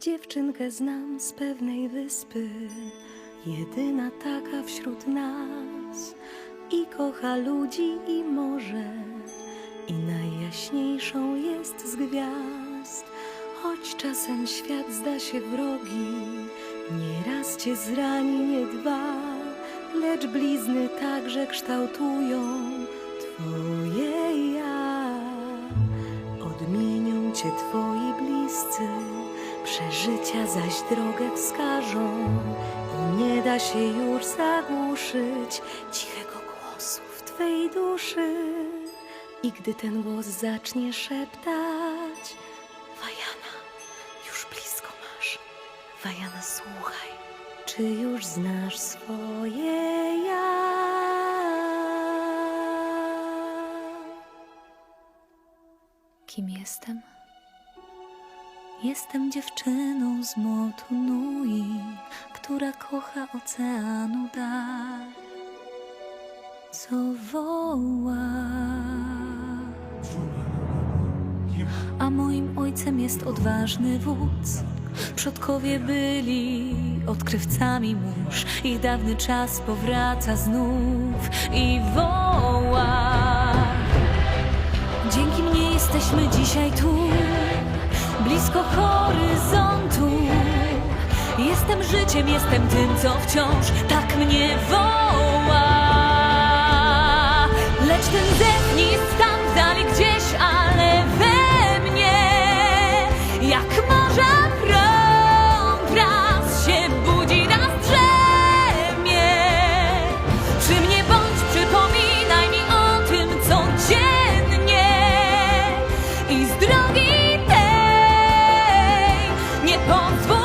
Dziewczynkę znam z pewnej wyspy, jedyna taka wśród nas. I kocha ludzi i morze, i najjaśniejszą jest z gwiazd. Choć czasem świat zda się wrogi, nieraz cię zrani nie dwa, lecz blizny także kształtują twoje ja. Odmienią cię twoi bliscy, przeżycia zaś drogę wskażą i nie da się już zagłuszyć cichego głosu w twej duszy. I gdy ten głos zacznie szeptać, Wajana, już blisko masz. Wajana, słuchaj, czy już znasz swoje ja? Kim jestem? Jestem dziewczyną z Motunui, która kocha oceanu dar, co woła. A moim ojcem jest odważny wódz. Przodkowie byli odkrywcami mórz. Ich dawny czas powraca znów i woła. Dzięki mnie jesteśmy dzisiaj tu, blisko horyzontu. Jestem życiem, jestem tym, co wciąż tak mnie woła. I